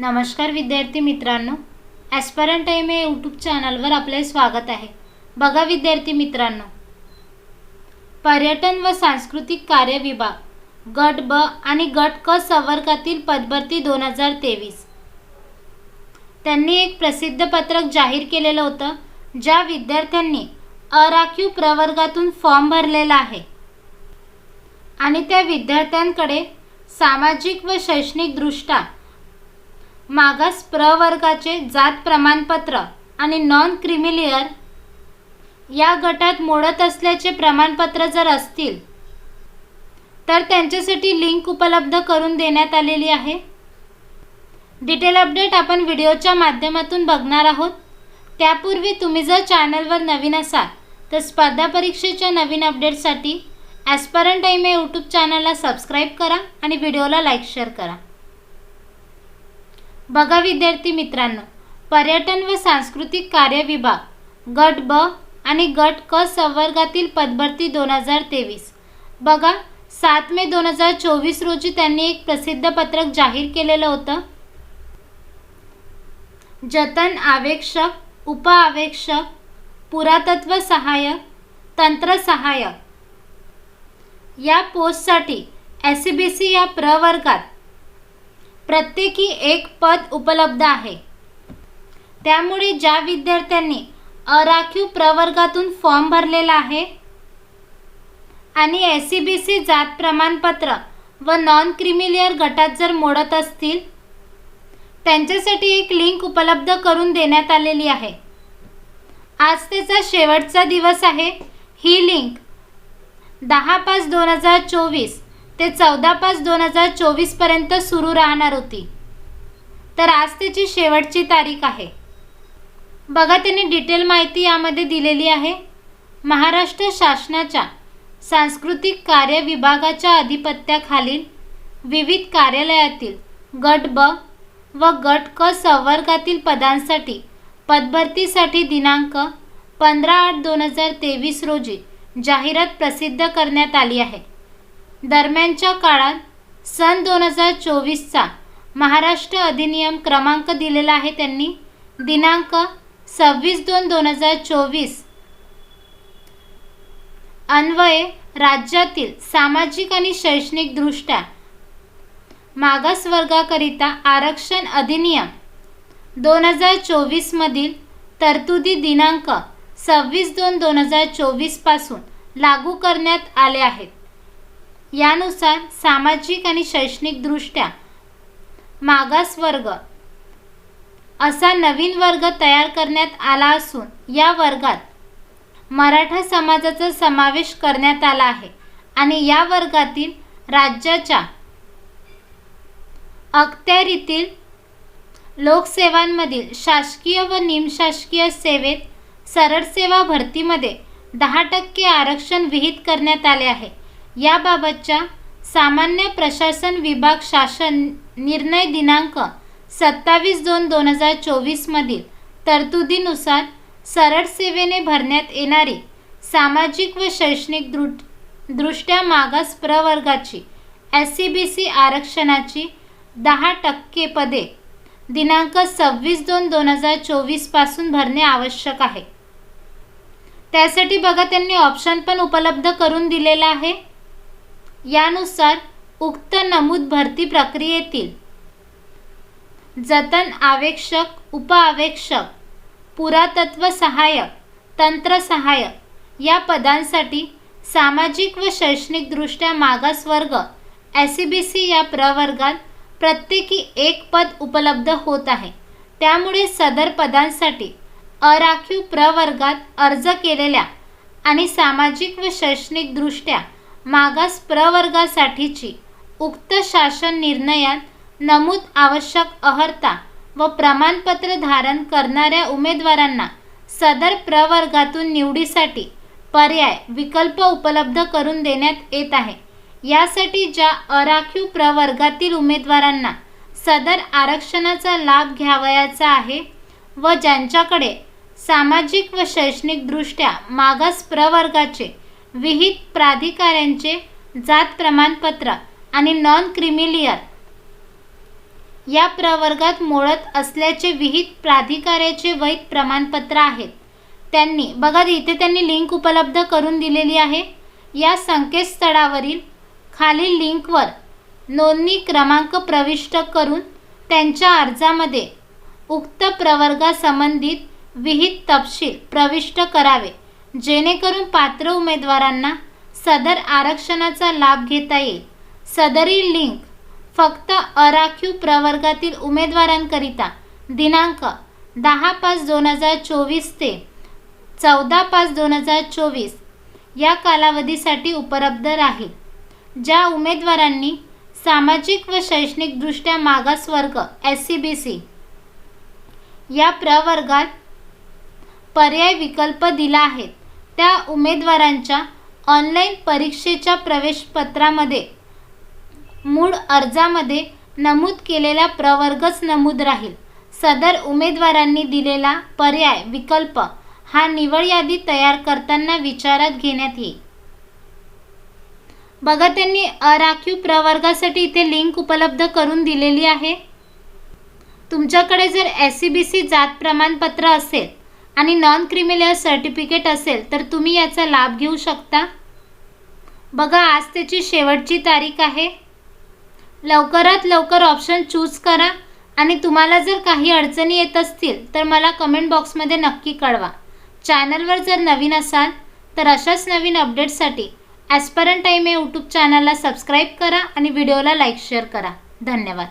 नमस्कार विद्यार्थी मित्रांनो ॲस्परंट टाईम या यूट्यूब चॅनलवर आपले स्वागत आहे. बघा विद्यार्थी मित्रांनो पर्यटन व सांस्कृतिक कार्य विभाग गट ब आणि गट क संवर्गातील पदभरती दोन हजार तेवीस. त्यांनी एक प्रसिद्ध पत्रक जाहीर केलेलं होतं ज्या विद्यार्थ्यांनी अराखीव प्रवर्गातून फॉर्म भरलेला आहे. आणि त्या विद्यार्थ्यांकडे सामाजिक व शैक्षणिकदृष्ट्या मागास प्रवर्गाचे जात प्रमाणपत्र आणि नॉन क्रिमिलियर या गटात मोडत असल्याचे प्रमाणपत्र जर असतील तर त्यांच्यासाठी लिंक उपलब्ध करून देण्यात आलेली आहे. डिटेल अपडेट आपण व्हिडिओच्या माध्यमातून बघणार आहोत. त्यापूर्वी तुम्ही जर चॅनलवर नवीन असाल तर स्पर्धा परीक्षेच्या नवीन अपडेटसाठी ॲस्परंट टाईम या यूट्यूब चॅनलला सबस्क्राईब करा आणि व्हिडिओला लाईक शेअर करा. बघा विद्यार्थी मित्रांनो पर्यटन व सांस्कृतिक कार्य विभाग गट ब आणि गट क संवर्गातील पदभरती दोन हजार तेवीस. बघा सात मे दोन हजार चोवीस रोजी त्यांनी एक प्रसिद्ध पत्रक जाहीर केलेलं होतं. जतन आवेक्षक उप आवेक्षक पुरातत्व सहाय्यक तंत्र सहाय्यक. या पोस्टसाठी एस सी बी सी या प्रवर्गात प्रत्येकी एक पद उपलब्ध आहे. त्यामुळे ज्या विद्यार्थ्यांनी अराखीव प्रवर्गातून फॉर्म भरलेला आहे आणि एस सी बी सी जात प्रमाणपत्र व नॉन क्रिमिलियर गटात जर मोडत असतील त्यांच्यासाठी एक लिंक उपलब्ध करून देण्यात आलेली आहे. आज त्याचा शेवटचा दिवस आहे. ही लिंक दहा पाच दोन हजार चोवीस ते चौदा पाच दोन हजार चोवीसपर्यंत सुरू राहणार होती. तर आज त्याची शेवटची तारीख आहे. बघा त्यांनी डिटेल माहिती यामध्ये दिलेली आहे. महाराष्ट्र शासनाच्या सांस्कृतिक कार्य विभागाच्या अधिपत्याखालील विविध कार्यालयातील गट ब व गट क संवर्गातील पदांसाठी पदभरतीसाठी दिनांक पंधरा आठ दोन हजार तेवीस रोजी जाहिरात प्रसिद्ध करण्यात आली आहे. दरम्यानच्या काळात सन दोन हजार चोवीसचा महाराष्ट्र अधिनियम क्रमांक दिलेला आहे त्यांनी. दिनांक सव्वीस दोन दोन हजार चोवीस. अन्वये राज्यातील सामाजिक आणि शैक्षणिकदृष्ट्या मागासवर्गाकरिता आरक्षण अधिनियम दोन हजार चोवीसमधील तरतुदी दिनांक सव्वीस दोन दोन हजार चोवीसपासून लागू करण्यात आले आहेत. यानुसार सामाजिक आणि शैक्षणिकदृष्ट्या मागासवर्ग असा नवीन वर्ग तयार करण्यात आला असून या वर्गात मराठा समाजाचा समावेश करण्यात आला आहे आणि या वर्गातील राज्याच्या अखत्यारीतील लोकसेवांमधील शासकीय व निमशासकीय सेवेत सरळ सेवा भरतीमध्ये दहा टक्के आरक्षण विहित करण्यात आले आहे. याबाबतच्या सामान्य प्रशासन विभाग शासन निर्णय दिनांक सत्तावीस दोन दोन हजार चोवीसमधील तरतुदीनुसार सरळ सेवेने भरण्यात येणारी सामाजिक व शैक्षणिक दृ दृष्ट्या मागास प्रवर्गाची एस सी बी सी आरक्षणाची दहा टक्के पदे दिनांक सव्वीस दोन दोन हजार चोवीसपासून भरणे आवश्यक आहे. त्यासाठी बघा त्यांनी ऑप्शन पण उपलब्ध करून दिलेला आहे. यानुसार उक्त नमूद भरती प्रक्रियेतील जतन आवेक्षक उपआवेक्षक पुरातत्व सहाय्यक तंत्र सहाय्यक या पदांसाठी सामाजिक व शैक्षणिकदृष्ट्या मागासवर्ग एस सी बी सी या प्रवर्गात प्रत्येकी एक पद उपलब्ध होत आहे. त्यामुळे सदर पदांसाठी अराखीव प्रवर्गात अर्ज केलेल्या आणि सामाजिक व शैक्षणिकदृष्ट्या मागास प्रवर्गासाठीची उक्त शासन निर्णयात नमूद आवश्यक अहर्ता व प्रमाणपत्र धारण करणाऱ्या उमेदवारांना सदर प्रवर्गातून निवडीसाठी पर्याय विकल्प उपलब्ध करून देण्यात येत आहे. यासाठी ज्या अराखीव प्रवर्गातील उमेदवारांना सदर आरक्षणाचा लाभ घ्यावयाचा आहे व ज्यांच्याकडे सामाजिक व शैक्षणिकदृष्ट्या मागास प्रवर्गाचे विहित प्राधिकाऱ्यांचे जात प्रमाणपत्र आणि नॉन क्रिमिलियर या प्रवर्गात मोडत असल्याचे विहित प्राधिकाऱ्याचे वैध प्रमाणपत्र आहेत. त्यांनी बघा इथे त्यांनी लिंक उपलब्ध करून दिलेली आहे. या संकेतस्थळावरील खालील लिंकवर नोंदणी क्रमांक प्रविष्ट करून त्यांच्या अर्जामध्ये उक्त प्रवर्गासंबंधित विहित तपशील प्रविष्ट करावे. जेणेकरून पात्र उमेदवारांना सदर आरक्षणाचा लाभ घेता येईल. सदरील लिंक फक्त अराखीव प्रवर्गातील उमेदवारांकरिता. दिनांक दहा पाच दोन हजार चोवीस ते चौदा पाच दोन हजार चोवीस या कालावधीसाठी उपलब्ध राहील ज्या उमेदवारांनी सामाजिक व शैक्षणिकदृष्ट्या मागासवर्ग एस सी बी सी या प्रवर्गात पर्याय विकल्प दिला आहेत त्या उमेदवारांच्या ऑनलाईन परीक्षेच्या प्रवेशपत्रामध्ये मूळ अर्जामध्ये नमूद केलेला प्रवर्गच नमूद राहील. सदर उमेदवारांनी दिलेला पर्याय विकल्प हा निवड यादी तयार करताना विचारात घेण्यात येईल. बघा त्यांनी अराखीव प्रवर्गासाठी इथे लिंक उपलब्ध करून दिलेली आहे. तुमच्याकडे जर एस सी बी सी जात प्रमाणपत्र असेल आणि नॉन क्रिमिलेअर सर्टिफिकेट असेल तर तुम्ही याचा लाभ घेऊ शकता. बघा आज त्याची शेवटची तारीख आहे. लवकरात लवकर ऑप्शन चूज करा आणि तुम्हाला जर काही अडचणी येत असतील तर मला कमेंट बॉक्समध्ये नक्की कळवा. चॅनलवर जर नवीन असाल तर अशाच नवीन अपडेट्ससाठी ॲस्परंट टाईम या यूट्यूब चॅनलला सबस्क्राईब करा आणि व्हिडिओला लाईक शेअर करा. धन्यवाद.